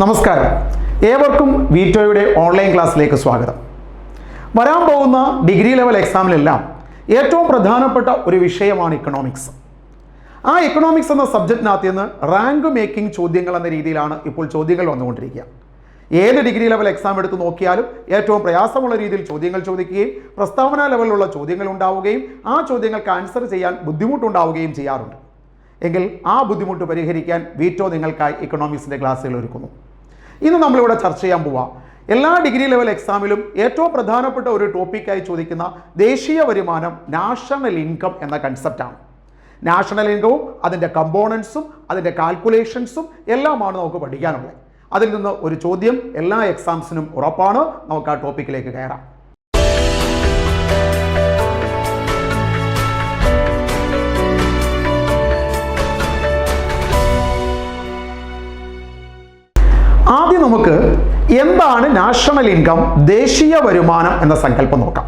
നമസ്കാരം. ഏവർക്കും വീറ്റോയുടെ ഓൺലൈൻ ക്ലാസ്സിലേക്ക് സ്വാഗതം. വരാൻ പോകുന്ന ഡിഗ്രി ലെവൽ എക്സാമിലെല്ലാം ഏറ്റവും പ്രധാനപ്പെട്ട ഒരു വിഷയമാണ് ഇക്കണോമിക്സ് ആ ഇക്കണോമിക്സ് എന്ന സബ്ജക്റ്റിനകത്ത് നിന്ന് റാങ്ക് മേക്കിംഗ് ചോദ്യങ്ങൾ എന്ന രീതിയിലാണ് ഇപ്പോൾ ചോദ്യങ്ങൾ വന്നുകൊണ്ടിരിക്കുക. ഏത് ഡിഗ്രി ലെവൽ എക്സാം എടുത്ത് നോക്കിയാലും ഏറ്റവും പ്രയാസമുള്ള രീതിയിൽ ചോദ്യങ്ങൾ ചോദിക്കുകയും പ്രസ്താവന ലെവലിലുള്ള ചോദ്യങ്ങൾ ഉണ്ടാവുകയും ആ ചോദ്യങ്ങൾക്ക് ആൻസർ ചെയ്യാൻ ബുദ്ധിമുട്ടുണ്ടാവുകയും ചെയ്യാറുണ്ട്. എങ്കിൽ ആ ബുദ്ധിമുട്ട് പരിഹരിക്കാൻ വീറ്റോ നിങ്ങൾക്കായി ഇക്കണോമിക്സിന്റെ ക്ലാസ്സുകൾ ഒരുക്കുന്നു. ഇന്ന് നമ്മളിവിടെ ചർച്ച ചെയ്യാൻ പോവാം. എല്ലാ ഡിഗ്രി ലെവൽ എക്സാമിലും ഏറ്റവും പ്രധാനപ്പെട്ട ഒരു ടോപ്പിക്കായി ചോദിക്കുന്ന ദേശീയ വരുമാനം നാഷണൽ ഇൻകം എന്ന കൺസെപ്റ്റാണ് നാഷണൽ ഇൻകവും അതിന്റെ കമ്പോണൻസും അതിന്റെ കാൽക്കുലേഷൻസും എല്ലാമാണ് നമുക്ക് പഠിക്കാനുള്ളത്. അതിൽ നിന്ന് ഒരു ചോദ്യം എല്ലാ എക്സാംസിനും ഉറപ്പാണ്. നമുക്ക് ആ ടോപ്പിക്കിലേക്ക് കയറാം. ആദ്യം നമുക്ക് എന്താണ് നാഷണൽ ഇൻകം ദേശീയ വരുമാനം എന്ന സങ്കല്പം നോക്കാം.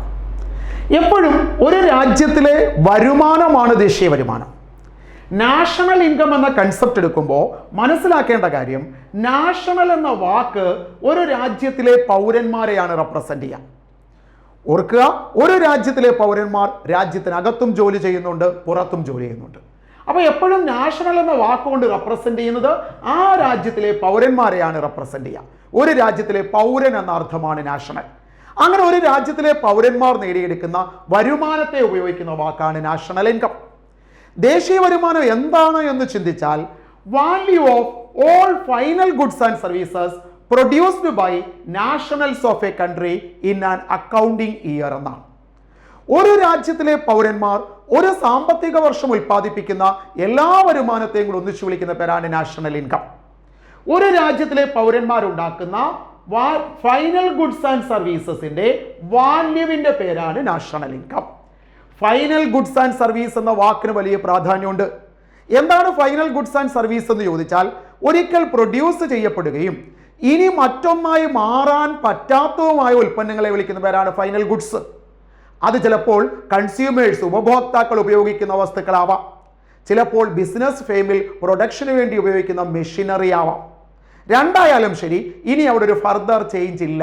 എപ്പോഴും ഒരു രാജ്യത്തിലെ വരുമാനമാണ് ദേശീയ വരുമാനം. നാഷണൽ ഇൻകം എന്ന കൺസെപ്റ്റ് എടുക്കുമ്പോൾ മനസ്സിലാക്കേണ്ട കാര്യം നാഷണൽ എന്ന വാക്ക് ഒരു രാജ്യത്തിലെ പൗരന്മാരെയാണ് റെപ്രസെന്റ് ചെയ്യുക. ഓർക്കുക ഒരു രാജ്യത്തിലെ പൗരന്മാർ രാജ്യത്തിനകത്തും ജോലി ചെയ്യുന്നുണ്ട് പുറത്തും ജോലി ചെയ്യുന്നുണ്ട്. അപ്പോൾ എപ്പോഴും നാഷണൽ എന്ന വാക്കുകൊണ്ട് റെപ്രസെന്റ് ചെയ്യുന്നത് ആ രാജ്യത്തിലെ പൗരന്മാരെയാണ് റെപ്രസെന്റ് ചെയ്യുക. ഒരു രാജ്യത്തിലെ പൗരൻ എന്ന അർത്ഥമാണ് നാഷണൽ അങ്ങനെ ഒരു രാജ്യത്തിലെ പൗരന്മാർ നേടിയെടുക്കുന്ന വരുമാനത്തെ ഉപയോഗിക്കുന്ന വാക്കാണ് നാഷണൽ ഇൻകം ദേശീയ വരുമാനം എന്താണ് എന്ന് ചിന്തിച്ചാൽ value of all final goods and services produced by nationals of a country in an accounting year എന്നാണ്. ഒരു രാജ്യത്തിലെ പൗരന്മാർ ഒരു സാമ്പത്തിക വർഷം ഉൽപ്പാദിപ്പിക്കുന്ന എല്ലാ വരുമാനത്തെയും കൂടി ഒന്നിച്ചു വിളിക്കുന്ന പേരാണ് നാഷണൽ ഇൻകം. ഒരു രാജ്യത്തിലെ പൗരന്മാരുണ്ടാക്കുന്ന ഫൈനൽ ഗുഡ്സ് ആൻഡ് സർവീസസിന്റെ വാല്യുവിന്റെ പേരാണ് national income. Final goods and service എന്ന വാക്കിന് വലിയ പ്രാധാന്യമുണ്ട്. എന്താണ് ഫൈനൽ ഗുഡ്സ് ആൻഡ് സർവീസ് എന്ന് ചോദിച്ചാൽ ഒരിക്കൽ പ്രൊഡ്യൂസ് ചെയ്യപ്പെടുകയും ഇനി മറ്റൊന്നായി മാറാൻ പറ്റാത്തതുമായ ഉൽപ്പന്നങ്ങളെ വിളിക്കുന്ന പേരാണ് ഫൈനൽ ഗുഡ്സ്. അത് ചിലപ്പോൾ കൺസ്യൂമേഴ്സ് ഉപഭോക്താക്കൾ ഉപയോഗിക്കുന്ന വസ്തുക്കളാവാം. ചിലപ്പോൾ ബിസിനസ് ഫെയിമിൽ പ്രൊഡക്ഷന് വേണ്ടി ഉപയോഗിക്കുന്ന മെഷീനറി ആവാം. രണ്ടായാലും ശരി ഇനി അവിടെ ഒരു ഫർദർ ചേഞ്ച് ഇല്ല.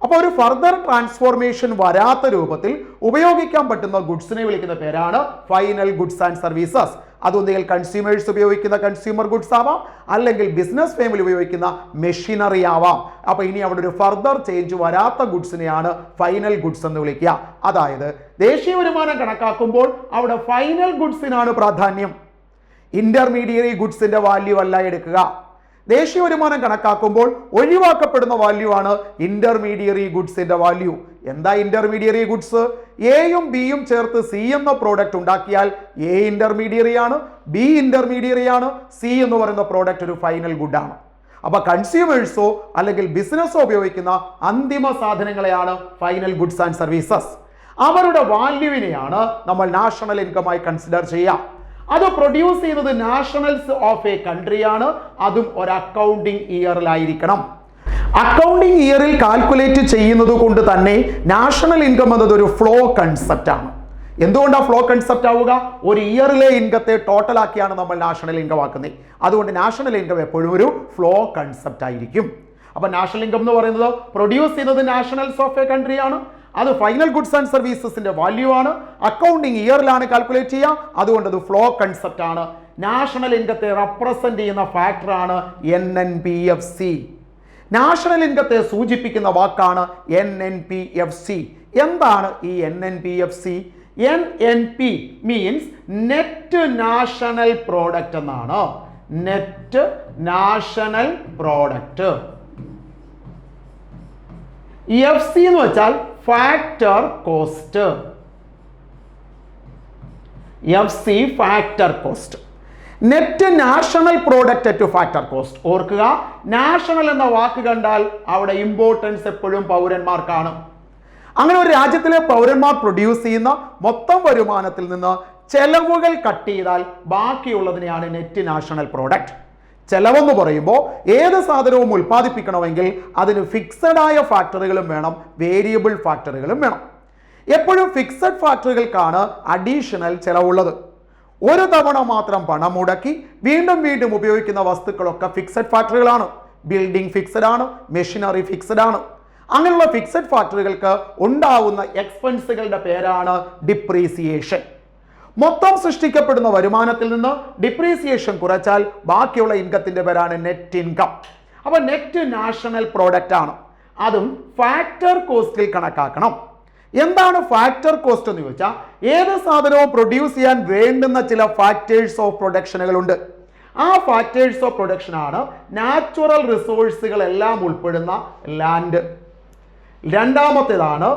അപ്പോൾ ഒരു ഫർദർ ട്രാൻസ്ഫോർമേഷൻ വരാത്ത രൂപത്തിൽ ഉപയോഗിക്കാൻ പറ്റുന്ന ഗുഡ്സിനെ വിളിക്കുന്ന പേരാണ് ഫൈനൽ ഗുഡ്സ് ആൻഡ് സർവീസസ് അതൊന്നുകിൽ കൺസ്യൂമേഴ്സ് ഉപയോഗിക്കുന്ന കൺസ്യൂമർ ഗുഡ്സ് ആവാം അല്ലെങ്കിൽ ബിസിനസ് ഫേമിൽ ഉപയോഗിക്കുന്ന മെഷീനറി ആവാം. അപ്പോൾ ഇനി അവിടെ ഒരു ഫർദർ ചേഞ്ച് വരാത്ത ഗുഡ്സിനെയാണ് ഫൈനൽ ഗുഡ്സ് എന്ന് വിളിക്കുക. അതായത് ദേശീയ വരുമാനം കണക്കാക്കുമ്പോൾ അവിടെ ഫൈനൽ ഗുഡ്സിനാണ് പ്രാധാന്യം. ഇന്റർമീഡിയറി ഗുഡ്സിന്റെ വാല്യൂ അല്ല എടുക്കുക. ദേശീയ വരുമാനം കണക്കാക്കുമ്പോൾ ഒഴിവാക്കപ്പെടുന്ന വാല്യൂ ആണ് ഇന്റർമീഡിയറി ഗുഡ്സിന്റെ വാല്യൂ എന്താ ഇന്റർമീഡിയറി ഗുഡ്സ് എയും ബിയും ചേർത്ത് സി എന്ന പ്രോഡക്റ്റ് ഉണ്ടാക്കിയാൽ എ ഇന്റർമീഡിയറി ആണ് ബി ഇന്റർമീഡിയറി ആണ് സി എന്ന് പറയുന്ന പ്രോഡക്റ്റ് ഒരു ഫൈനൽ ഗുഡാണ് അപ്പൊ കൺസ്യൂമേഴ്സോ അല്ലെങ്കിൽ ബിസിനസ്സോ ഉപയോഗിക്കുന്ന അന്തിമ സാധനങ്ങളെയാണ് ഫൈനൽ ഗുഡ്സ് ആൻഡ് സർവീസസ് അവരുടെ വാല്യൂവിനെയാണ് നമ്മൾ നാഷണൽ ഇൻകമായി കൺസിഡർ ചെയ്യുക അത് പ്രൊഡ്യൂസ് ചെയ്യുന്നത് നാഷണൽസ് ഓഫ് എ കൺട്രിയാണ് അതും ഒരു അക്കൗണ്ടിങ് ഇയറിലായിരിക്കണം അക്കൗണ്ടിങ് ഇയറിൽ കാൽക്കുലേറ്റ് ചെയ്യുന്നത് കൊണ്ട് തന്നെ നാഷണൽ ഇൻകം എന്നത് ഒരു ഫ്ലോ കൺസെപ്റ്റ് ആണ്. എന്തുകൊണ്ടാണ് ഫ്ലോ കൺസെപ്റ്റ് ആവുക? ഒരു ഇയറിലെ ഇൻകത്തെ ടോട്ടൽ ആക്കിയാണ് നമ്മൾ നാഷണൽ ഇൻകം ആക്കുന്നത്. അതുകൊണ്ട് നാഷണൽ ഇൻകം എപ്പോഴും ഒരു ഫ്ലോ കൺസെപ്റ്റ് ആയിരിക്കും. അപ്പൊ നാഷണൽ ഇൻകം എന്ന് പറയുന്നത് പ്രൊഡ്യൂസ് ചെയ്യുന്നത് നാഷണൽസ് ഓഫ് എ കൺട്രി ആണ്. അത് ഫൈനൽ ഗുഡ്സ് ആൻഡ് സർവീസസിന്റെ വാല്യൂ ആണ്. അക്കൗണ്ടിങ് ഇയറിലാണ് കാൽക്കുലേറ്റ് ചെയ്യുക. അതുകൊണ്ട് അത് ഫ്ലോ കൺസെപ്റ്റ് ആണ്. നാഷണൽ ഇൻകത്തെ റെപ്രസെന്റ് ചെയ്യുന്ന ഫാക്ടറാണ് N N P F C national ഇൻകത്തെ സൂചിപ്പിക്കുന്ന വാക്കാണ് N N P F C എന്താണ് ഈ N N P F C N N P means net national product എന്നാണ്. Net national product F C എന്ന് വെച്ചാൽ factor cost F C factor cost net national product to factor cost ഓർക്കുക national എന്ന വാക്ക് കണ്ടാൽ അവിടെ ഇമ്പോർട്ടൻസ് എപ്പോഴും പൗരന്മാർക്കാണ്. അങ്ങനെ ഒരു രാജ്യത്തിലെ പൗരന്മാർ പ്രൊഡ്യൂസ് ചെയ്യുന്ന മൊത്തം വരുമാനത്തിൽ നിന്ന് ചെലവുകൾ കട്ട് ചെയ്താൽ ബാക്കിയുള്ളതിനെയാണ് നെറ്റ് നാഷണൽ പ്രോഡക്റ്റ് ചെലവെന്ന് പറയുമ്പോൾ ഏത് സാധനവും ഉൽപ്പാദിപ്പിക്കണമെങ്കിൽ അതിന് ഫിക്സഡ് ആയ ഫാക്ടറികളും വേണം വേരിയബിൾ ഫാക്ടറികളും വേണം. എപ്പോഴും ഫിക്സഡ് ഫാക്ടറികൾക്കാണ് അഡീഷണൽ ചെലവുള്ളത്. ഒരു തവണ മാത്രം പണം മുടക്കി വീണ്ടും വീണ്ടും ഉപയോഗിക്കുന്ന വസ്തുക്കളൊക്കെ ഫിക്സഡ് ഫാക്ടറികളാണ് ബിൽഡിംഗ് ഫിക്സഡ് ആണ് മെഷീനറി ഫിക്സഡ് ആണ്. അങ്ങനെയുള്ള ഫിക്സഡ് ഫാക്ടറികൾക്ക് ഉണ്ടാവുന്ന എക്സ്പെൻസുകളുടെ പേരാണ് ഡിപ്രീസിയേഷൻ മൊത്തം സൃഷ്ടിക്കപ്പെടുന്ന വരുമാനത്തിൽ നിന്ന് ഡിപ്രീസിയേഷൻ കുറച്ചാൽ ബാക്കിയുള്ള ഇൻകത്തിന്റെ പേരാണ് നെറ്റ് ഇൻകം അപ്പോൾ നെറ്റ് നാഷണൽ പ്രോഡക്റ്റ് ആണ്. അതും ഫാക്ടർ കോസ്റ്റിൽ കണക്കാക്കണം. എന്താണ് ഫാക്ടർ കോസ്റ്റ് എന്ന് ചോദിച്ചാൽ ഏത് സാധനവും പ്രൊഡ്യൂസ് ചെയ്യാൻ വേണ്ടുന്ന ചില ഫാക്ടേഴ്സ് ഓഫ് പ്രൊഡക്ഷനുകളുണ്ട് ആ ഫാക്ടേഴ്സ് ഓഫ് പ്രൊഡക്ഷൻ ആണ് നാച്ചുറൽ റിസോഴ്സുകൾ എല്ലാം ഉൾപ്പെടുന്ന ലാൻഡ് രണ്ടാമത്തേതാണ്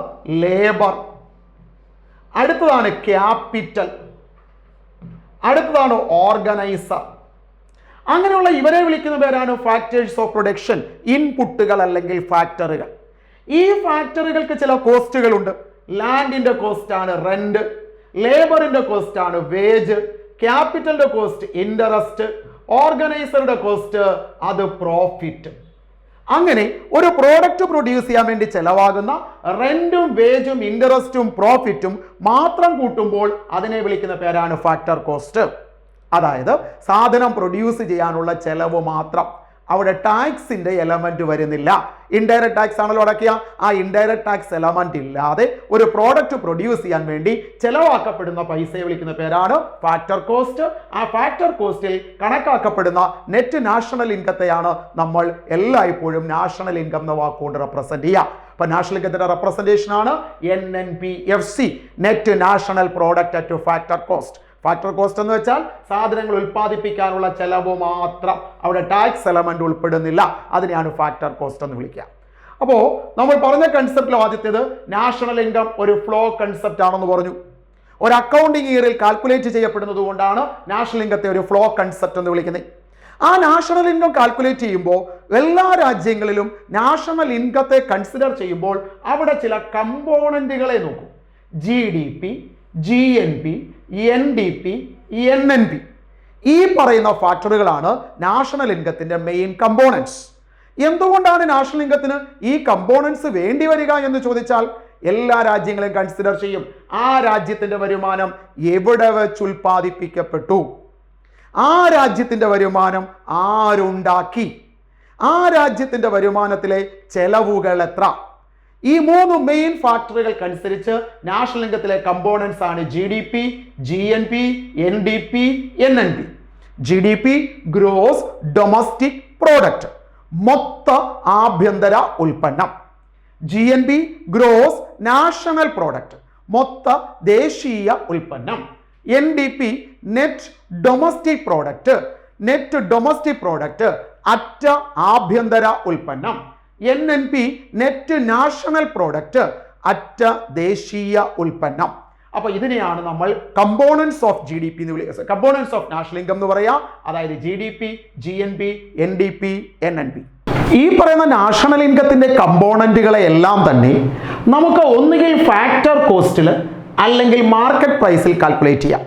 ലേബർ അടുത്തതാണ് ക്യാപിറ്റൽ അടുത്തതാണ് ഓർഗനൈസർ അങ്ങനെയുള്ള ഇവരെ വിളിക്കുന്ന പേരാണ് ഫാക്ടേഴ്സ് ഓഫ് പ്രൊഡക്ഷൻ ഇൻപുട്ടുകൾ അല്ലെങ്കിൽ ഫാക്ടറികൾ ഈ ഫാക്ടറികൾക്ക് ചില കോസ്റ്റുകളുണ്ട് ലാൻഡിന്റെ കോസ്റ്റ് ആണ് റെന്റ് ലേബറിന്റെ കോസ്റ്റ് ആണ് വേജ് ക്യാപിറ്റലിന്റെ കോസ്റ്റ് ഇൻട്രസ്റ്റ് ഓർഗനൈസറുടെ കോസ്റ്റ് അത് പ്രോഫിറ്റ് അങ്ങനെ ഒരു പ്രോഡക്റ്റ് പ്രൊഡ്യൂസ് ചെയ്യാൻ വേണ്ടി ചെലവാകുന്ന റെന്റും വേജും ഇൻട്രസ്റ്റും പ്രോഫിറ്റും മാത്രം കൂട്ടുമ്പോൾ അതിനെ വിളിക്കുന്ന പേരാണ് ഫാക്ടർ കോസ്റ്റ് അതായത് സാധനം പ്രൊഡ്യൂസ് ചെയ്യാനുള്ള ചെലവ് മാത്രം. അവിടെ ടാക്സിന്റെ എലമെന്റ് വരുന്നില്ല. ഇൻഡയറക്ട് ടാക്സ് ആണല്ലോ അടക്കിയ ആ ഇൻഡയറക്ട് ടാക്സ് എലമെന്റ് ഇല്ലാതെ ഒരു പ്രോഡക്റ്റ് പ്രൊഡ്യൂസ് ചെയ്യാൻ വേണ്ടി ചെലവാക്കപ്പെടുന്ന പൈസയെ വിളിക്കുന്ന പേരാണ് ഫാക്ടർ കോസ്റ്റ് ആ ഫാക്ടർ കോസ്റ്റിൽ കണക്കാക്കപ്പെടുന്ന നെറ്റ് നാഷണൽ ഇൻകത്തെയാണ് നമ്മൾ എല്ലായ്പ്പോഴും നാഷണൽ ഇൻകം എന്ന വാക്കുകൊണ്ട് റെപ്രസെന്റ് ചെയ്യുക. അപ്പൊ നാഷണൽ ഇൻകത്തിന്റെ റെപ്രസെന്റേഷൻ ആണ് N N P F C net national product at factor cost factor cost എന്ന് വെച്ചാൽ സാധനങ്ങൾ ഉൽപ്പാദിപ്പിക്കാനുള്ള ചെലവ് മാത്രം. അവിടെ ടാക്സ് എലമെന്റ് ഉൾപ്പെടുന്നില്ല. അതിനെയാണ് ഫാക്ടർ കോസ്റ്റ് എന്ന് വിളിക്കുക. അപ്പോൾ നമ്മൾ പറഞ്ഞ കൺസെപ്റ്റിൽ ആദ്യത്തേത് നാഷണൽ ഇൻകം ഒരു ഫ്ലോ കൺസെപ്റ്റ് ആണെന്ന് പറഞ്ഞു. ഒരു അക്കൗണ്ടിങ് ഇയറിൽ കാൽക്കുലേറ്റ് ചെയ്യപ്പെടുന്നത് കൊണ്ടാണ് നാഷണൽ ഇൻകത്തെ ഒരു ഫ്ലോ കൺസെപ്റ്റ് എന്ന് വിളിക്കുന്നത്. ആ നാഷണൽ ഇൻകം കാൽക്കുലേറ്റ് ചെയ്യുമ്പോൾ എല്ലാ രാജ്യങ്ങളിലും നാഷണൽ ഇൻകത്തെ കൺസിഡർ ചെയ്യുമ്പോൾ അവിടെ ചില കമ്പോണന്റുകളെ നോക്കും. G D P G N P N D P N N P ഈ പറയുന്ന ഫാക്ടറുകളാണ് നാഷണൽ ഇൻകത്തിന്റെ മെയിൻ കമ്പോണൻസ് എന്തുകൊണ്ടാണ് നാഷണൽ ഇൻകത്തിന് ഈ കമ്പോണൻസ് വേണ്ടി വരിക എന്ന് ചോദിച്ചാൽ എല്ലാ രാജ്യങ്ങളും കൺസിഡർ ചെയ്യും. ആ രാജ്യത്തിന്റെ വരുമാനം എവിടെ വെച്ച് ഉൽപ്പാദിപ്പിക്കപ്പെട്ടു? ആ രാജ്യത്തിന്റെ വരുമാനം ആരുണ്ടാക്കി? ആ രാജ്യത്തിന്റെ വരുമാനത്തിലെ ചെലവുകൾ എത്ര? ഈ മൂന്ന് മെയിൻ ഫാക്ടറികൾക്കനുസരിച്ച് നാഷണൽ ഇൻകത്തിലെ കമ്പോണൻസ് ആണ് G D P G N P N D P N N P G D P gross domestic product മൊത്ത ആഭ്യന്തര ഉൽപ്പന്നം. G N P gross national product മൊത്ത ദേശീയ ഉൽപ്പന്നം. N D P net domestic product net domestic product അറ്റ ആഭ്യന്തര ഉൽപ്പന്നം. N N P net national product അറ്റ ദേശീയ ഉൽപ്പന്നം. അപ്പോൾ ഇതിനെയാണ് നമ്മൾ components of G D P എന്ന് വിളിക്കുന്നത് കമ്പോണൻസ് ഓഫ് നാഷണൽ ഇൻകം എന്ന് പറയാം അതായത് G D P G N P N D P N N P ഈ പറയുന്ന നാഷണൽ ഇൻകത്തിന്റെ കമ്പോണന്റുകളെ എല്ലാം തന്നെ നമുക്ക് ഒന്നുകിൽ ഫാക്ടർ കോസ്റ്റിൽ അല്ലെങ്കിൽ മാർക്കറ്റ് പ്രൈസിൽ കാൽക്കുലേറ്റ് ചെയ്യാം.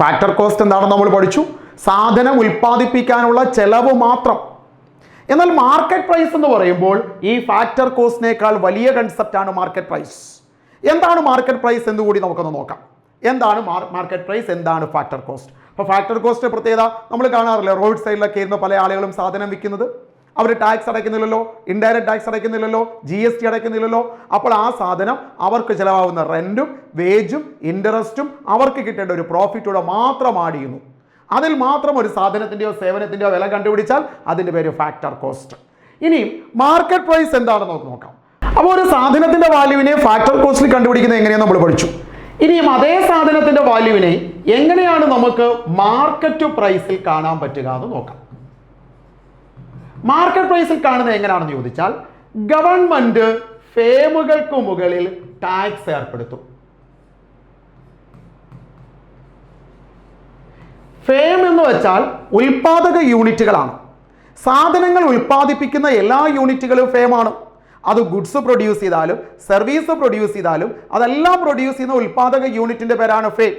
ഫാക്ടർ കോസ്റ്റ് എന്താണെന്ന് നമ്മൾ പഠിച്ചു? സാധനം ഉൽപ്പാദിപ്പിക്കാനുള്ള ചെലവ് മാത്രം. എന്നാൽ മാർക്കറ്റ് പ്രൈസ് എന്ന് പറയുമ്പോൾ ഈ ഫാക്ടർ കോസ്റ്റിനേക്കാൾ വലിയ കൺസെപ്റ്റാണ് മാർക്കറ്റ് പ്രൈസ് എന്താണ് മാർക്കറ്റ് പ്രൈസ് എന്ന് കൂടി നമുക്കൊന്ന് നോക്കാം. എന്താണ് മാർക്കറ്റ് പ്രൈസ് എന്താണ് ഫാക്ടർ കോസ്റ്റ് അപ്പോൾ ഫാക്ടർ കോസ്റ്റ് പ്രത്യേകത നമ്മൾ കാണാറില്ല റോഡ് സൈഡിലൊക്കെ ഇരുന്ന് പല ആളുകളും സാധനം വിൽക്കുന്നത്. അവർ ടാക്സ് അടയ്ക്കുന്നില്ലല്ലോ ഇൻഡയറക്റ്റ് ടാക്സ് അടയ്ക്കുന്നില്ലല്ലോ ജി എസ് ടി അടയ്ക്കുന്നില്ലല്ലോ. അപ്പോൾ ആ സാധനം അവർക്ക് ചിലവാകുന്ന റെന്റും വേജും ഇൻട്രസ്റ്റും അവർക്ക് കിട്ടേണ്ട ഒരു പ്രോഫിറ്റൂടെ മാത്രം ആഡ് ചെയ്യുന്നു. അതിൽ മാത്രം ഒരു സാധനത്തിന്റെയോ സേവനത്തിന്റെയോ വില കണ്ടുപിടിച്ചാൽ അതിന്റെ പേര് ഫാക്ടർ കോസ്റ്റ് ഇനി മാർക്കറ്റ് പ്രൈസ് എന്താണെന്ന് നമുക്ക് നോക്കാം. അപ്പോൾ ഒരു സാധനത്തിന്റെ വാല്യൂവിനെ ഫാക്ടർ കോസ്റ്റിൽ കണ്ടുപിടിക്കുന്നത് എങ്ങനെയാണ് നമ്മൾ പഠിച്ചു? ഇനിയും അതേ സാധനത്തിന്റെ വാല്യൂവിനെ എങ്ങനെയാണ് നമുക്ക് മാർക്കറ്റ് പ്രൈസിൽ കാണാൻ പറ്റുക എന്ന് നോക്കാം. മാർക്കറ്റ് പ്രൈസിൽ കാണുന്നത് എങ്ങനെയാണെന്ന് ചോദിച്ചാൽ ഗവൺമെന്റ് ഫേമുകൾക്ക് മുകളിൽ ടാക്സ് ഏർപ്പെടുത്തും. ഫേം എന്ന് വെച്ചാൽ ഉൽപാദക യൂണിറ്റുകളാണ്. സാധനങ്ങൾ ഉൽപ്പാദിപ്പിക്കുന്ന എല്ലാ യൂണിറ്റുകളും ഫേമാണ് അത് ഗുഡ്സ് പ്രൊഡ്യൂസ് ചെയ്താലും സർവീസ് പ്രൊഡ്യൂസ് ചെയ്താലും അതെല്ലാം പ്രൊഡ്യൂസ് ചെയ്യുന്ന ഉൽപാദക യൂണിറ്റിന്റെ പേരാണ് ഫേം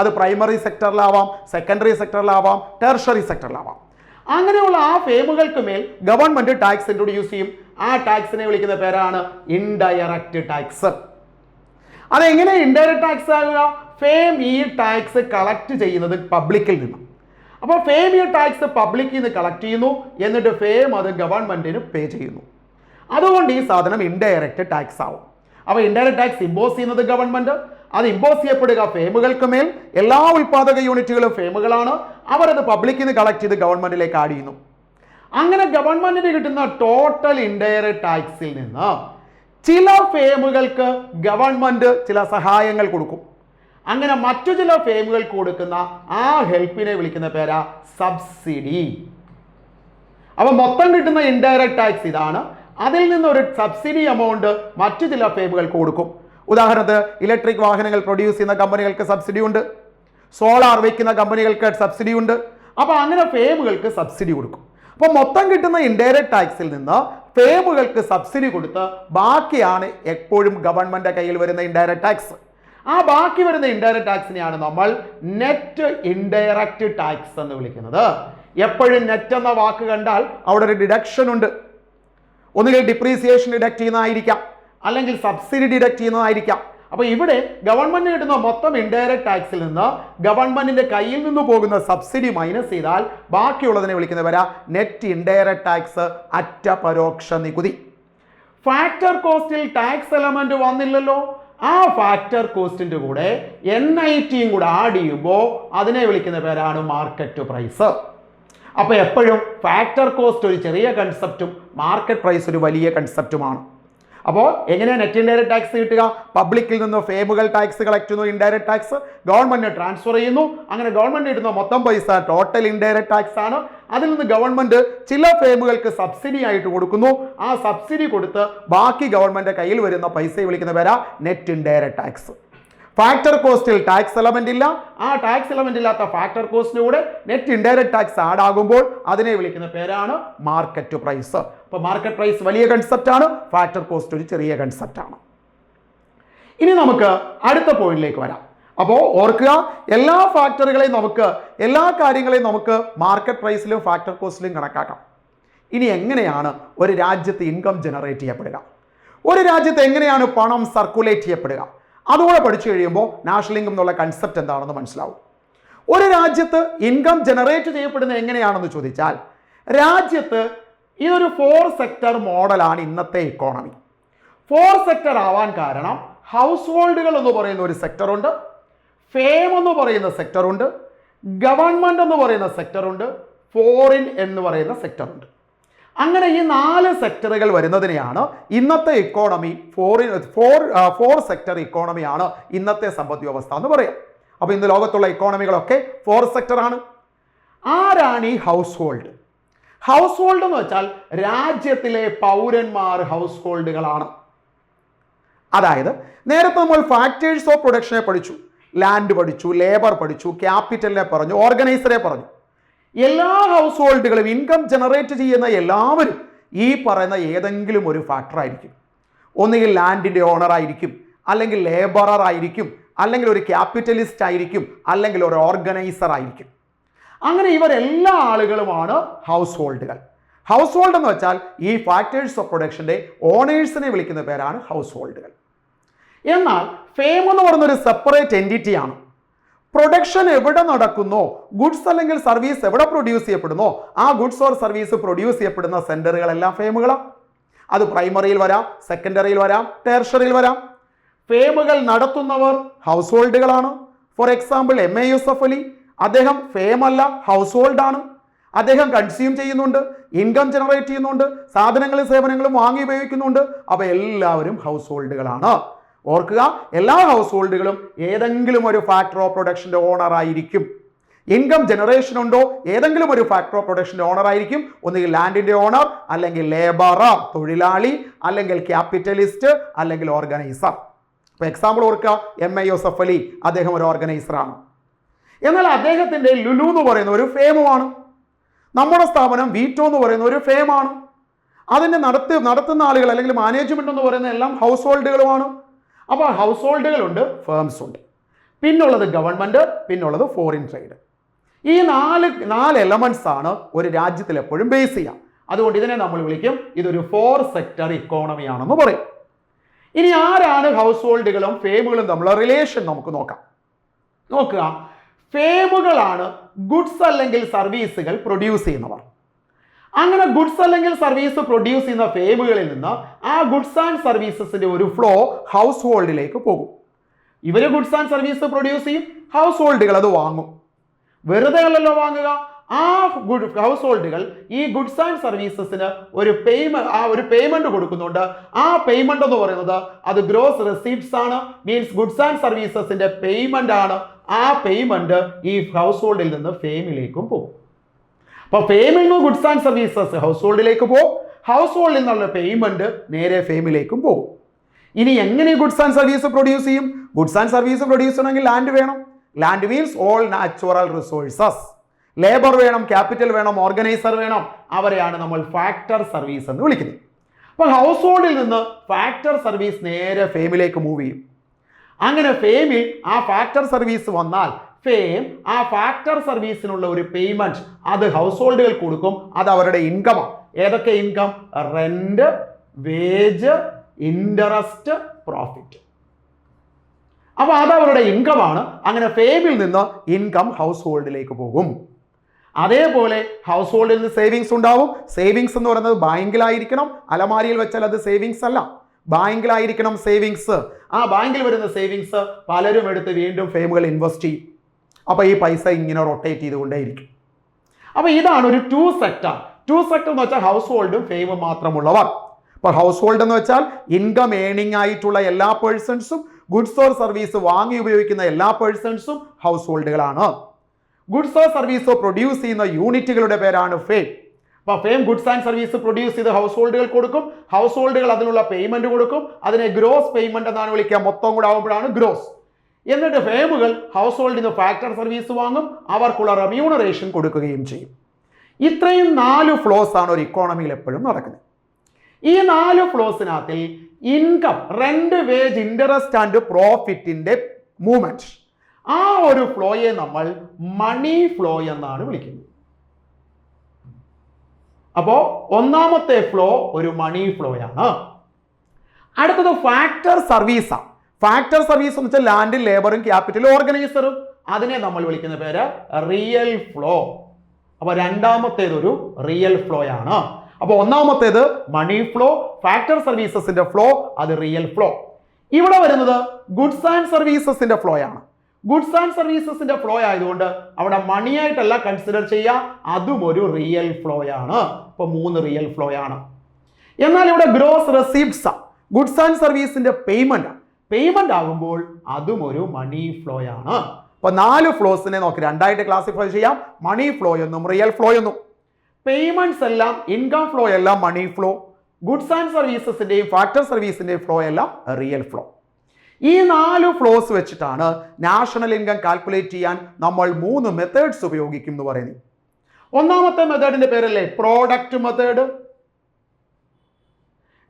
അത് പ്രൈമറി സെക്ടറിലാവാം സെക്കൻഡറി സെക്ടറിലാവാം ടെർഷറി സെക്ടറിലാവാം അങ്ങനെയുള്ള ആ ഫേമുകൾക്ക് മേൽ ഗവൺമെന്റ് ടാക്സ് ഇൻട്രൊഡ്യൂസ് ചെയ്യും. ആ ടാക്സിനെ വിളിക്കുന്ന പേരാണ് ഇൻഡയറക്റ്റ് ടാക്സ് അതെങ്ങനെ ഇൻഡയറക്റ്റ് ടാക്സ് ആകുക? ഫേം ഈ ടാക്സ് കളക്ട് ചെയ്യുന്നത് പബ്ലിക്കിൽ നിന്നും. അപ്പോൾ ഈ ടാക്സ് പബ്ലിക്കിൽ നിന്ന് കളക്ട് ചെയ്യുന്നു എന്നിട്ട് ഫേം അത് ഗവൺമെന്റിന് പേ ചെയ്യുന്നു. അതുകൊണ്ട് ഈ സാധനം ഇൻഡയറക്റ്റ് ടാക്സ് ആവും. അപ്പോൾ ഇൻഡയറക്റ്റ് ടാക്സ് ഇമ്പോസ് ചെയ്യുന്നത് ഗവൺമെന്റ് അത് ഇമ്പോസ് ചെയ്യപ്പെടുക ഫേമുകൾക്ക് മേൽ. എല്ലാ ഉൽപ്പാദക യൂണിറ്റുകളും ഫേമുകളാണ് അവരത് പബ്ലിക്കിൽ നിന്ന് കളക്ട് ചെയ്ത് ഗവൺമെന്റിലേക്ക് ആഡ് ചെയ്യുന്നു. അങ്ങനെ ഗവൺമെന്റിന് കിട്ടുന്ന ടോട്ടൽ ഇൻഡയറക്റ്റ് ടാക്സിൽ നിന്ന് ചില ഫേമുകൾക്ക് ഗവൺമെന്റ് ചില സഹായങ്ങൾ കൊടുക്കും. അങ്ങനെ മറ്റു ചില ഫേമുകൾക്ക് കൊടുക്കുന്ന ആ ഹെൽപ്പിനെ വിളിക്കുന്ന പേരാ സബ്സിഡി അപ്പൊ മൊത്തം കിട്ടുന്ന ഇൻഡയറക്റ്റ് ടാക്സ് ഇതാണ്. അതിൽ നിന്ന് ഒരു സബ്സിഡി എമൗണ്ട് മറ്റു ചില ഫേമുകൾക്ക് കൊടുക്കും. ഉദാഹരണത്തിന് ഇലക്ട്രിക് വാഹനങ്ങൾ പ്രൊഡ്യൂസ് ചെയ്യുന്ന കമ്പനികൾക്ക് സബ്സിഡി ഉണ്ട്. സോളാർ വയ്ക്കുന്ന കമ്പനികൾക്ക് സബ്സിഡി ഉണ്ട്. അപ്പോൾ അങ്ങനെ ഫേമുകൾക്ക് സബ്സിഡി കൊടുക്കും. അപ്പോൾ മൊത്തം കിട്ടുന്ന ഇൻഡയറക്റ്റ് ടാക്സിൽ നിന്ന് ഫേമുകൾക്ക് സബ്സിഡി കൊടുത്ത് ബാക്കിയാണ് എപ്പോഴും ഗവൺമെന്റ് കയ്യിൽ വരുന്ന ഇൻഡയറക്റ്റ് ടാക്സ് ആ ബാക്കി വരുന്ന ഇൻഡയറക്റ്റ് ടാക്സിനെയാണ് നമ്മൾ നെറ്റ് ഇൻഡയറക്റ്റ് ടാക്സ് എന്ന് വിളിക്കുന്നത്. എപ്പോഴും നെറ്റ് എന്ന വാക്ക് കണ്ടാൽ അവിടെ ഒരു ഡിഡക്ഷൻ ഉണ്ട്. ഒന്നുകിൽ ഡിപ്രീസിയേഷൻ ഡിഡക്ട് ചെയ്യുന്നതായിരിക്കാം. അല്ലെങ്കിൽ സബ്സിഡി ഡിഡക്ട് ചെയ്യുന്നതായിരിക്കാം. അപ്പോൾ ഇവിടെ ഗവൺമെന്റ് കിട്ടുന്ന മൊത്തം ഇൻഡയറക്റ്റ് ടാക്സിൽ നിന്ന് ഗവൺമെന്റിന്റെ കയ്യിൽ നിന്ന് പോകുന്ന സബ്സിഡി മൈനസ് ചെയ്താൽ ബാക്കിയുള്ളതിനെ വിളിക്കുന്നവരാ നെറ്റ് ഇൻഡയറക്റ്റ് ടാക്സ് അറ്റ പരോക്ഷ നികുതി. ഫാക്ടർ കോസ്റ്റിൽ ടാക്സ് എലമെന്റ് വന്നില്ലല്ലോ. ആ ഫാക്ടർ കോസ്റ്റിന്റെ കൂടെ എൻ ഐ ടിയും കൂടെ ആഡ് ചെയ്യുമ്പോൾ അതിനെ വിളിക്കുന്ന പേരാണ് മാർക്കറ്റ് പ്രൈസ് അപ്പോൾ എപ്പോഴും ഫാക്ടർ കോസ്റ്റ് ഒരു ചെറിയ കൺസെപ്റ്റും മാർക്കറ്റ് പ്രൈസ് ഒരു വലിയ കൺസെപ്റ്റുമാണ് അപ്പോൾ എങ്ങനെയാണ് നെറ്റ് ഇൻഡയറക്ട് ടാക്സ് കിട്ടുക? പബ്ലിക്കിൽ നിന്ന് ഫേമുകൾ ടാക്സ് കളക്ട് ചെയ്യുന്നു ഇൻഡയറക്ട് ടാക്സ് ഗവൺമെന്റിന് ട്രാൻസ്ഫർ ചെയ്യുന്നു. അങ്ങനെ ഗവൺമെന്റ് ഇടുന്ന മൊത്തം പൈസ ടോട്ടൽ ഇൻഡയറക്ട് ടാക്സ് ആണ്. അതിൽ നിന്ന് ഗവൺമെന്റ് ചില ഫേമുകൾക്ക് സബ്സിഡി ആയിട്ട് കൊടുക്കുന്നു. ആ സബ്സിഡി കൊടുത്ത് ബാക്കി ഗവൺമെന്റ് കയ്യിൽ വരുന്ന പൈസയെ വിളിക്കുന്ന പേരാ നെറ്റ് ഇൻഡയറക്ട് ടാക്സ് ഫാക്ടർ കോസ്റ്റിൽ ടാക്സ് എലമെന്റ് ഇല്ല. ആ ടാക്സ് എലമെന്റ് ഇല്ലാത്ത ഫാക്ടർ കോസ്റ്റിന് കൂടെ നെറ്റ് ഇൻഡയറക്ട് ടാക്സ് ആഡ് ആകുമ്പോൾ അതിനെ വിളിക്കുന്ന പേരാണ് മാർക്കറ്റ് പ്രൈസ് അപ്പോൾ മാർക്കറ്റ് പ്രൈസ് വലിയ കൺസെപ്റ്റ് ആണ് ഫാക്ടർ കോസ്റ്റ് ഒരു ചെറിയ കൺസെപ്റ്റ് ആണ്. ഇനി നമുക്ക് അടുത്ത പോയിന്റിലേക്ക് വരാം. അപ്പോൾ ഓർക്കുക എല്ലാ ഫാക്ടറുകളെയും നമുക്ക് എല്ലാ കാര്യങ്ങളെയും നമുക്ക് മാർക്കറ്റ് പ്രൈസിലും ഫാക്ടർ കോസ്റ്റിലും കണക്കാക്കാം. ഇനി എങ്ങനെയാണ് ഒരു രാജ്യത്ത് ഇൻകം ജനറേറ്റ് ചെയ്യപ്പെടുക? ഒരു രാജ്യത്ത് എങ്ങനെയാണ് പണം സർക്കുലേറ്റ് ചെയ്യപ്പെടുക? അതുകൂടെ പഠിച്ചു കഴിയുമ്പോൾ നാഷണൽ ഇൻകം എന്നുള്ള കൺസെപ്റ്റ് എന്താണെന്ന് മനസ്സിലാവും. ഒരു രാജ്യത്ത് ഇൻകം ജനറേറ്റ് ചെയ്യപ്പെടുന്നത് എങ്ങനെയാണെന്ന് ചോദിച്ചാൽ രാജ്യത്ത് ഇതൊരു ഫോർ സെക്ടർ മോഡലാണ് ഇന്നത്തെ ഇക്കോണമി ഫോർ സെക്ടർ ആവാൻ കാരണം ഹൗസ് ഹോൾഡുകൾ എന്ന് പറയുന്ന ഒരു സെക്ടറുണ്ട് ഫേം എന്ന് പറയുന്ന സെക്ടറുണ്ട് ഗവൺമെന്റ് എന്ന് പറയുന്ന സെക്ടറുണ്ട് ഫോറിൻ എന്ന് പറയുന്ന സെക്ടറുണ്ട് അങ്ങനെ ഈ നാല് സെക്ടറുകൾ വരുന്നതിനെയാണ് ഇന്നത്തെ economy foreign four four sector ഇക്കോണമിയാണ് ഇന്നത്തെ സമ്പദ് വ്യവസ്ഥ എന്ന് പറയാം. അപ്പോൾ ഇന്ന് ലോകത്തുള്ള ഇക്കോണമികളൊക്കെ ഫോർ സെക്ടറാണ് ആരാണ് ഈ ഹൗസ് ഹോൾഡ് ഹൗസ് ഹോൾഡ് എന്ന് വെച്ചാൽ രാജ്യത്തിലെ പൗരന്മാർ ഹൗസ് ഹോൾഡുകളാണ് അതായത് നേരത്തെ നമ്മൾ ഫാക്ടേഴ്സ് ഓഫ് പ്രൊഡക്ഷനെ പഠിച്ചു. ലാൻഡ് പഠിച്ചു ലേബർ പഠിച്ചു ക്യാപിറ്റലിനെ പറഞ്ഞു ഓർഗനൈസറെ പറഞ്ഞു. എല്ലാ ഹൗസ് ഹോൾഡുകളും ഇൻകം ജനറേറ്റ് ചെയ്യുന്ന എല്ലാവരും ഈ പറയുന്ന ഏതെങ്കിലും ഒരു ഫാക്ടറായിരിക്കും ഒന്നുകിൽ ലാൻഡിന്റെ ഓണർ ആയിരിക്കും അല്ലെങ്കിൽ ലേബറർ ആയിരിക്കും അല്ലെങ്കിൽ ഒരു ക്യാപിറ്റലിസ്റ്റ് ആയിരിക്കും അല്ലെങ്കിൽ ഒരു ഓർഗനൈസർ ആയിരിക്കും. അങ്ങനെ ഇവരെല്ലാ ആളുകളുമാണ് ഹൗസ് ഹോൾഡുകൾ ഹൗസ് ഹോൾഡ് എന്ന് വെച്ചാൽ ഈ ഫാക്ടേഴ്സ് ഓഫ് പ്രൊഡക്ഷന്റെ ഓണേഴ്സിനെ വിളിക്കുന്ന പേരാണ് ഹൗസ് ഹോൾഡുകൾ എന്നാൽ ഫേം എന്ന് പറയുന്ന ഒരു സെപ്പറേറ്റ് എന്റിറ്റി ആണ്. പ്രൊഡക്ഷൻ എവിടെ നടക്കുന്നു? ഗുഡ്സ് അല്ലെങ്കിൽ സർവീസ് എവിടെ പ്രൊഡ്യൂസ് ചെയ്യപ്പെടുന്നു? ആ ഗുഡ്സ് ഓർ സർവീസ് പ്രൊഡ്യൂസ് ചെയ്യപ്പെടുന്ന സെന്ററുകളെല്ലാം ഫേമുകളാണ് അത് പ്രൈമറിയിൽ വരാം സെക്കൻഡറിയിൽ വരാം ടേർഷറിയിൽ വരാം. ഫേമുകൾ നടത്തുന്നവർ house ഹോൾഡുകളാണ് for example M A Yusuf Ali അദ്ദേഹം ഫേമല്ല ഹൗസ് ഹോൾഡാണ് അദ്ദേഹം കൺസ്യൂം ചെയ്യുന്നുണ്ട് ഇൻകം ജനറേറ്റ് ചെയ്യുന്നുണ്ട് സാധനങ്ങളും സേവനങ്ങളും വാങ്ങി ഉപയോഗിക്കുന്നുണ്ട്. അവ എല്ലാവരും ഹൗസ് ഹോൾഡുകളാണ് ഓർക്കുക എല്ലാ ഹൗസ് ഹോൾഡുകളും ഏതെങ്കിലും ഒരു ഫാക്ടർ ഓഫ് പ്രൊഡക്ഷന്റെ ഓണർ ആയിരിക്കും. ഇൻകം ജനറേഷൻ ഉണ്ടോ? ഏതെങ്കിലും ഒരു ഫാക്ടർ ഓഫ് പ്രൊഡക്ഷന്റെ ഓണർ ആയിരിക്കും. ഒന്നുകിൽ ലാൻഡിന്റെ ഓണർ അല്ലെങ്കിൽ ലേബറർ തൊഴിലാളി അല്ലെങ്കിൽ ക്യാപിറ്റലിസ്റ്റ് അല്ലെങ്കിൽ ഓർഗനൈസർ ഇപ്പോൾ എക്സാമ്പിൾ ഓർക്കുക എം ഐ യോസഫ് അലി അദ്ദേഹം ഒരു ഓർഗനൈസറാണ് എന്നാൽ അദ്ദേഹത്തിന്റെ ലുലു എന്ന് പറയുന്ന ഒരു ഫേമുമാണ് നമ്മുടെ സ്ഥാപനം വീറ്റോ എന്ന് പറയുന്ന ഒരു ഫേമാണ് അതിന്റെ നടത്തി നടത്തുന്ന ആളുകൾ അല്ലെങ്കിൽ മാനേജ്മെന്റ് എന്ന് പറയുന്ന എല്ലാം ഹൗസ് ഹോൾഡുകളുമാണ് അപ്പോൾ ഹൗസ് ഹോൾഡുകളുണ്ട് ഫേംസ് ഉണ്ട്. പിന്നുള്ളത് ഗവൺമെന്റ് പിന്നുള്ളത് ഫോറിൻ ട്രേഡ് ഈ നാല് നാല് എലമെന്റ്സ് ആണ് ഒരു രാജ്യത്തിൽ എപ്പോഴും ബേസ് ചെയ്യുക അതുകൊണ്ട് ഇതിനെ നമ്മൾ വിളിക്കും ഇതൊരു ഫോർ സെക്ടർ ഇക്കോണമി ആണെന്ന് പറയും. ഇനി ആരാണ് ഹൗസ് ഹോൾഡുകളും ഫേമുകളും തമ്മിലുള്ള റിലേഷൻ നമുക്ക് നോക്കാം. നോക്കുക. ഫേമുകളാണ് ഗുഡ്സ് അല്ലെങ്കിൽ സർവീസുകൾ പ്രൊഡ്യൂസ് ചെയ്യുന്നവർ. അങ്ങനെ ഗുഡ്സ് അല്ലെങ്കിൽ സർവീസ് പ്രൊഡ്യൂസ് ചെയ്യുന്ന ഫേമുകളിൽ നിന്ന് ആ ഗുഡ്സ് ആൻഡ് സർവീസസിന്റെ ഒരു ഫ്ലോ ഹൗസ് ഹോൾഡിലേക്ക് പോകും. ഇവർ ഗുഡ്സ് ആൻഡ് സർവീസ് പ്രൊഡ്യൂസ് ചെയ്യും ഹൗസ് ഹോൾഡുകൾ അത് വാങ്ങും. വെറുതെ അല്ലല്ലോ വാങ്ങുക. ആ ഗുഡ് ഹൗസ് ഹോൾഡുകൾ ഈ ഗുഡ്സ് ആൻഡ് സർവീസസിന് ഒരു പേയ്മെന്റ് ആ ഒരു പേയ്മെന്റ് കൊടുക്കുന്നുണ്ട്. ആ പേയ്മെന്റ് എന്ന് പറയുന്നത് അത് ഗ്രോസ് റെസീപ്റ്റ്സ് ആണ് മീൻസ് ഗുഡ്സ് ആൻഡ് സർവീസസിന്റെ പേയ്മെന്റ് ആണ്. ആ പേയ്മെന്റ് ഈ ഹൗസ് ഹോൾഡിൽ നിന്ന് ഫെയിമിലേക്കും പോകും. അപ്പൊ ഫെയിമിൽ ഗുഡ്സ് ആൻഡ് സർവീസസ് ഹൗസ് ഹോൾഡിലേക്ക് പോകും ഹൗസ് ഹോൾഡിൽ നിന്നുള്ള പേയ്മെന്റ് നേരെ ഫെയിമിലേക്കും പോകും. ഇനി എങ്ങനെ ഗുഡ്സ് ആൻഡ് സർവീസ് പ്രൊഡ്യൂസ് ചെയ്യും? ഗുഡ്സ് ആൻഡ് സർവീസ് പ്രൊഡ്യൂസ് ചെയ്യണമെങ്കിൽ ലാൻഡ് വേണം. Land means all natural resources labour വേണം ക്യാപിറ്റൽ വേണം ഓർഗനൈസർ വേണം. അവരെയാണ് നമ്മൾ ഫാക്ടർ സർവീസ് എന്ന് വിളിക്കുന്നത്. അപ്പോൾ ഹൗസ് ഹോൾഡിൽ നിന്ന് ഫാക്ടർ സർവീസ് നേരെ ഫെയിമിലേക്ക് മൂവ് ചെയ്യും. അങ്ങനെ ഫെയിമിൽ ആ ഫാക്ടർ സർവീസ് വന്നാൽ ഫെയിം ആ ഫാക്ടർ സർവീസിനുള്ള ഒരു പേയ്മെന്റ് അത് ഹൗസ് ഹോൾഡുകൾ കൊടുക്കും. അത് അവരുടെ ഇൻകമാണ് ഏതൊക്കെ income rent wage interest profit അപ്പോൾ അത് അവരുടെ ഇൻകമാണ് അങ്ങനെ ഫെയിമിൽ നിന്ന് ഇൻകം ഹൗസ് ഹോൾഡിലേക്ക് പോകും. അതേപോലെ ഹൗസ് ഹോൾഡിൽ നിന്ന് സേവിങ്സ് ഉണ്ടാവും. സേവിങ്സ് എന്ന് പറയുന്നത് ബാങ്കിലായിരിക്കണം. അലമാരിയിൽ വെച്ചാൽ അത് സേവിങ്സ് അല്ല. ബാങ്കിലായിരിക്കണം സേവിങ്സ് ആ ബാങ്കിൽ വരുന്ന സേവിങ്സ് പലരും എടുത്ത് വീണ്ടും ഫെയിമുകൾ ഇൻവെസ്റ്റ് ചെയ്യും. അപ്പോൾ ഈ പൈസ ഇങ്ങനെ റൊട്ടേറ്റ് ചെയ്തുകൊണ്ടേയിരിക്കും. അപ്പോൾ ഇതാണ് ഒരു ടു സെക്ടർ ടു സെക്ടർ എന്ന് വെച്ചാൽ ഹൗസ് ഹോൾഡും ഫെയിമും മാത്രമുള്ളവർ. ഇപ്പോൾ ഹൗസ് ഹോൾഡ് എന്ന് വെച്ചാൽ ഇൻകം ഏണിംഗ് ആയിട്ടുള്ള എല്ലാ പേഴ്സൺസും ഗുഡ്സ് ഓർ സർവീസ് വാങ്ങി ഉപയോഗിക്കുന്ന എല്ലാ പേഴ്സൺസും ഹൗസ് ഹോൾഡുകളാണ് ഗുഡ്സ് ഓർ സർവീസോ പ്രൊഡ്യൂസ് ചെയ്യുന്ന യൂണിറ്റുകളുടെ പേരാണ് ഫെയിം അപ്പോൾ fame goods and service produce ചെയ്ത് ഹൗസ് ഹോൾഡുകൾ കൊടുക്കും. ഹൗസ് ഹോൾഡുകൾ അതിനുള്ള പേയ്മെന്റ് കൊടുക്കും. അതിനെ ഗ്രോസ് പേയ്മെന്റ് എന്നാണ് വിളിക്കുക. മൊത്തം കൂടെ ആകുമ്പോഴാണ് ഗ്രോസ് എന്നിട്ട് ഫേമുകൾ ഹൗസ് ഹോൾഡിന് ഫാക്ടർ സർവീസ് വാങ്ങും അവർക്കുള്ള റെമ്യൂണറേഷൻ കൊടുക്കുകയും ചെയ്യും. ഇത്രയും നാല് ഫ്ലോസ് ആണ് ഒരു ഇക്കോണമിയിൽ എപ്പോഴും നടക്കുന്നത്. ഈ നാല് ഫ്ലോസിനകത്തിൽ income rent wage interest and പ്രോഫിറ്റിന്റെ movement ആ ഒരു ഫ്ലോയെ നമ്മൾ മണി ഫ്ലോ എന്നാണ് വിളിക്കുന്നത്. അപ്പോൾ ഒന്നാമത്തെ ഫ്ലോ ഒരു മണി ഫ്ലോയാണ് അടുത്തത് ഫാക്ടർ സർവീസാണ് ഫാക്ടർ സർവീസ് എന്ന് വെച്ചാൽ ലാൻഡും ലേബറും ക്യാപിറ്റലും ഓർഗനൈസറും അതിനെ നമ്മൾ വിളിക്കുന്ന പേര് റിയൽ ഫ്ലോ അപ്പോൾ രണ്ടാമത്തേത് ഒരു റിയൽ ഫ്ലോ ആണ്. അപ്പോൾ ഒന്നാമത്തേത് മണി ഫ്ലോ ഫാക്ടർ സർവീസസിന്റെ ഫ്ലോ അത് റിയൽ ഫ്ലോ ഇവിടെ വരുന്നത് ഗുഡ്സ് ആൻഡ് സർവീസസിന്റെ ഫ്ലോ ആണ്. ഗുഡ്സ് ആൻഡ് സർവീസസിന്റെ ഫ്ലോ ആയതുകൊണ്ട് അവിടെ മണിയായിട്ടല്ല കൺസിഡർ ചെയ്യുക അതും ഒരു റിയൽ ഫ്ലോ ആണ്. ഇപ്പോൾ മൂന്ന് റിയൽ ഫ്ലോ ആണ്. എന്നാൽ ഇവിടെ ഗ്രോസ് റെസീപ്റ്റ്സ് ഗുഡ്സ് ആൻഡ് സർവീസിന്റെ പേയ്മെന്റ് പേയ്മെന്റ് ആകുമ്പോൾ അതും ഒരു മണി ഫ്ലോ ആണ്. അപ്പോൾ നാല് ഫ്ലോസിനെ നോക്ക്. രണ്ടായിട്ട് ക്ലാസിഫൈ ചെയ്യാം. മണി ഫ്ലോ എന്നും റിയൽ ഫ്ലോ എന്നും. പേയ്മെന്റ്സ് എല്ലാം ഇൻകം ഫ്ലോ എല്ലാം മണി ഫ്ലോ ഗുഡ്സ് ആൻഡ് സർവീസസിന്റെയും ഫാക്ടർ സർവീസിന്റെയും ഫ്ലോ എല്ലാം റിയൽ ഫ്ലോ ഈ നാല് ഫ്ലോസ് വെച്ചിട്ടാണ് നാഷണൽ ഇൻകം കാൽക്കുലേറ്റ് ചെയ്യാൻ നമ്മൾ മൂന്ന് മെത്തേഡ്സ് ഉപയോഗിക്കും എന്ന് പറയുന്നത്. ഒന്നാമത്തെ മെത്തേഡിന്റെ പേരല്ലേ? പ്രോഡക്റ്റ് മെത്തേഡ്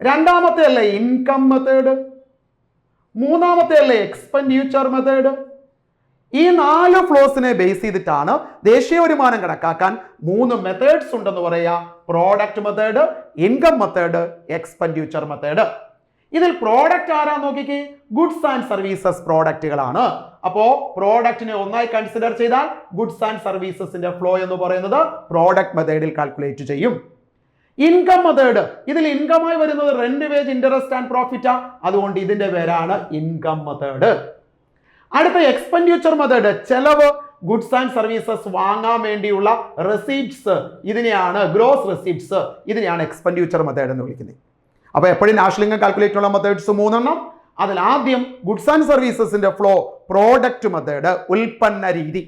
രണ്ടാമത്തെ അല്ലേ? ഇൻകം മെത്തേഡ് മൂന്നാമത്തെ അല്ലേ? എക്സ്പെൻഡിച്ചർ മെത്തേഡ് ഈ നാല് ഫ്ലോസിനെ ബേസ് ചെയ്തിട്ടാണ് ദേശീയ വരുമാനം കണക്കാക്കാൻ മൂന്ന് മെത്തേഡ്സ് ഉണ്ടെന്ന് പറയാ. Product method income method expenditure method ഇതിൽ പ്രോഡക്റ്റ് ആരാ നോക്കിക്കേ? ഗുഡ്സ് ആൻഡ് സർവീസസ് പ്രോഡക്റ്റുകളാണ് അപ്പോ പ്രോഡക്റ്റിനെ ഒന്നായി കൺസിഡർ ചെയ്താൽ ഗുഡ്സ് ആൻഡ് സർവീസസിന്റെ ഫ്ലോ എന്ന് പറയുന്നത് പ്രോഡക്റ്റ് മെത്തേഡിൽ കാൽക്കുലേറ്റ് ചെയ്യും. ഇൻകം മെത്തേഡ് ഇതിൽ ഇൻകമായി വരുന്നത് റെന്റ് വേജ് ഇൻട്രസ്റ്റ് ആൻഡ് പ്രോഫിറ്റാ അതുകൊണ്ട് ഇതിന്റെ പേരാണ് ഇൻകം മെത്തേഡ് അടുത്ത എക്സ്പെൻഡിച്ചർ മെത്തേഡ് ചെലവ് ഗുഡ്സ് ആൻഡ് സർവീസസ് വാങ്ങാൻ വേണ്ടിയുള്ള റെസീപ്റ്റ്സ് ഇതിനെയാണ് ഗ്രോസ് റെസീപ്റ്റ്സ് ഇതിനെയാണ് എക്സ്പെൻഡിച്ചർ മെത്തേഡ് എന്ന് വിളിക്കുന്നത്. അപ്പോൾ എപ്പോഴും നാഷണൽ ഇൻകം കാൽക്കുലേറ്റ് ഉള്ള മെത്തേഡ്സ് മൂന്നെണ്ണം. അതിൽ ആദ്യം ഗുഡ്സ് ആൻഡ് സർവീസസിന്റെ ഫ്ലോ പ്രോഡക്റ്റ് മെത്തേഡ് ഉൽപ്പന്ന രീതി.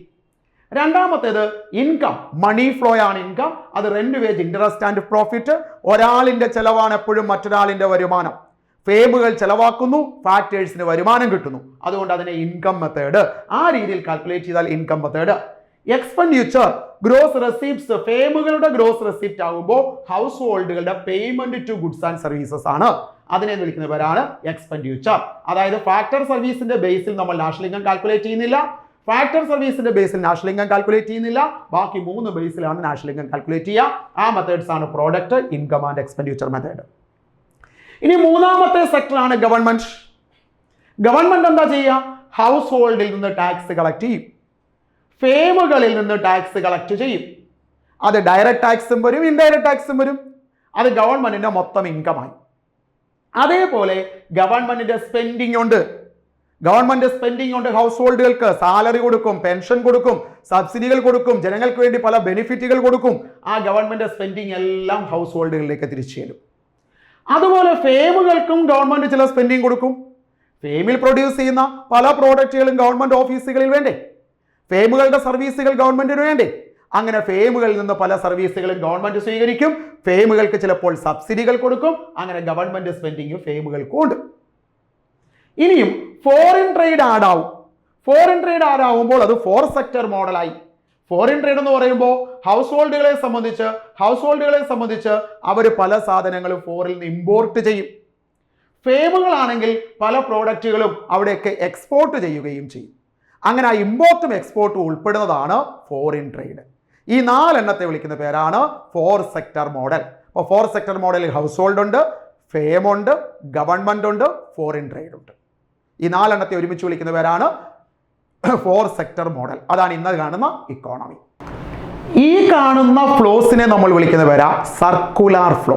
രണ്ടാമത്തേത് ഇൻകം മണി ഫ്ലോ ആണ് ഇൻകം അത് rent wage interest and profit ഒരാളിന്റെ ചെലവാണ് എപ്പോഴും മറ്റൊരാളിന്റെ വരുമാനം. ഫേമുകൾ ചെലവാക്കുന്നു ഫാക്ടേഴ്സിന് വരുമാനം കിട്ടുന്നു. അതുകൊണ്ട് അതിനെ ഇൻകം മെത്തേഡ് ആ രീതിയിൽ കാൽക്കുലേറ്റ് ചെയ്താൽ income method expenditure gross receipts ഫേമുകളുടെ gross receipt ആകുമ്പോൾ house ഹോൾഡുകളുടെ payment to goods and services ആണ്. അതിനെ വിളിക്കുന്ന പേരാണ് എക്സ്പെൻഡിച്ചർ അതായത് ഫാക്ടർ സർവീസിന്റെ ബേസിൽ നമ്മൾ നാഷണൽ ഇൻകം കാൽക്കുലേറ്റ് ചെയ്യുന്നില്ല. ഫാക്ടർ സർവീസിന്റെ ബേസിൽ നാഷണൽ ഇൻകം കാൽക്കുലേറ്റ് ചെയ്യുന്നില്ല. ബാക്കി മൂന്ന് ബേസിലാണ് നാഷണൽ ഇൻകം കാൽക്കുലേറ്റ് ചെയ്യുക. ആ മെത്തേഡ്സ് ആണ് product income and expenditure method ഇനി മൂന്നാമത്തെ സെക്ടറാണ് ഗവൺമെന്റ് ഗവൺമെന്റ് എന്താ ചെയ്യുക? ഹൗസ് ഹോൾഡിൽ നിന്ന് ടാക്സ് കളക്ട് ചെയ്യും. ഫേമുകളിൽ നിന്ന് ടാക്സ് കളക്ട് ചെയ്യും. അത് ഡയറക്റ്റ് ടാക്സും വരും ഇൻഡയറക്റ്റ് ടാക്സും വരും. അത് ഗവൺമെന്റിന്റെ മൊത്തം ഇൻകമായി അതേപോലെ ഗവൺമെന്റിന്റെ സ്പെൻഡിങ് ഉണ്ട്. ഗവൺമെന്റ് സ്പെൻഡിങ് ഉണ്ട് ഹൗസ് ഹോൾഡുകൾക്ക് സാലറി കൊടുക്കും പെൻഷൻ കൊടുക്കും സബ്സിഡികൾ കൊടുക്കും ജനങ്ങൾക്ക് വേണ്ടി പല ബെനിഫിറ്റുകൾ കൊടുക്കും. ആ ഗവൺമെന്റ് സ്പെൻഡിങ് എല്ലാം ഹൗസ് ഹോൾഡുകളിലേക്ക് തിരിച്ചു ചെല്ലും അതുപോലെ ഫേമുകൾക്കും ഗവൺമെന്റ് ചില സ്പെൻഡിങ് കൊടുക്കും. ഫേമിൽ പ്രൊഡ്യൂസ് ചെയ്യുന്ന പല പ്രോഡക്റ്റുകളും ഗവൺമെന്റ് ഓഫീസുകളിൽ വേണ്ടേ? ഫേമുകളുടെ സർവീസുകൾ ഗവൺമെന്റിന് വേണ്ടേ? അങ്ങനെ ഫേമുകളിൽ നിന്ന് പല സർവീസുകളും ഗവൺമെന്റ് സ്വീകരിക്കും. ഫേമുകൾക്ക് ചിലപ്പോൾ സബ്സിഡികൾ കൊടുക്കും. അങ്ങനെ ഗവൺമെന്റ് സ്പെൻഡിങ് ഫേമുകൾക്കും ഉണ്ട്. ഇനിയും ഫോറിൻ ട്രേഡ് ആഡ് ആവും. ഫോറിൻ ട്രേഡ് ആഡ് ആവുമ്പോൾ അത് ഫോർ സെക്ടർ മോഡലായി ഫോറിൻ ട്രേഡ് എന്ന് പറയുമ്പോൾ ഹൗസ് ഹോൾഡുകളെ സംബന്ധിച്ച് ഹൗസ് ഹോൾഡുകളെ സംബന്ധിച്ച് അവർ പല സാധനങ്ങളും ഫോറിൽ നിന്ന് ഇമ്പോർട്ട് ചെയ്യും. ഫേമുകളാണെങ്കിൽ പല പ്രോഡക്റ്റുകളും അവിടെയൊക്കെ എക്സ്പോർട്ട് ചെയ്യുകയും ചെയ്യും. അങ്ങനെ ആ ഇമ്പോർട്ടും എക്സ്പോർട്ടും ഉൾപ്പെടുന്നതാണ് ഫോറിൻ ട്രേഡ് ഈ നാലെണ്ണത്തെ വിളിക്കുന്ന പേരാണ് ഫോർ സെക്ടർ മോഡൽ അപ്പോൾ ഫോർ സെക്ടർ മോഡലിൽ ഹൗസ് ഹോൾഡ് ഉണ്ട് ഫേമുണ്ട് ഗവൺമെന്റ് ഉണ്ട് ഫോറിൻ ട്രേഡ് ഉണ്ട്. ഈ നാലെണ്ണത്തെ ഒരുമിച്ച് വിളിക്കുന്ന പേരാണ് ഫോർ സെക്ടർ മോഡൽ അതാണ് ഇന്ന് കാണുന്ന ഇക്കോണമി ഈ കാണുന്ന ഫ്ലോസിനെ നമ്മൾ വിളിക്കുന്ന പേരാ സർക്കുലാർ ഫ്ലോ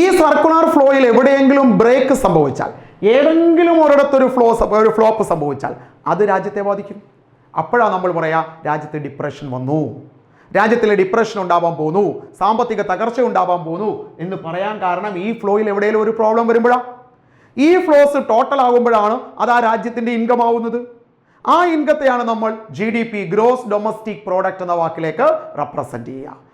ഈ സർക്കുലർ ഫ്ലോയിൽ എവിടെയെങ്കിലും ബ്രേക്ക് സംഭവിച്ചാൽ ഏതെങ്കിലും ഒരിടത്തൊരു ഫ്ലോ ഒരു ഫ്ലോപ്പ് സംഭവിച്ചാൽ അത് രാജ്യത്തെ ബാധിക്കും. അപ്പോഴാണ് നമ്മൾ പറയാ രാജ്യത്ത് ഡിപ്രഷൻ വന്നു. രാജ്യത്തിൽ ഡിപ്രഷൻ ഉണ്ടാവാൻ പോന്നു. സാമ്പത്തിക തകർച്ച ഉണ്ടാവാൻ പോന്നു. എന്ന് പറയാൻ കാരണം ഈ ഫ്ലോയിൽ എവിടെയെങ്കിലും ഒരു പ്രോബ്ലം വരുമ്പോഴാണ് ഈ ഫ്ലോസ് ടോട്ടൽ ആകുമ്പോഴാണ് അത് ആ രാജ്യത്തിന്റെ ഇൻകം ആവുന്നത്. ആ ഇൻകത്തെയാണ് നമ്മൾ G D P gross domestic product എന്ന വാക്കിലേക്ക് റെപ്രസെന്റ് ചെയ്യുക.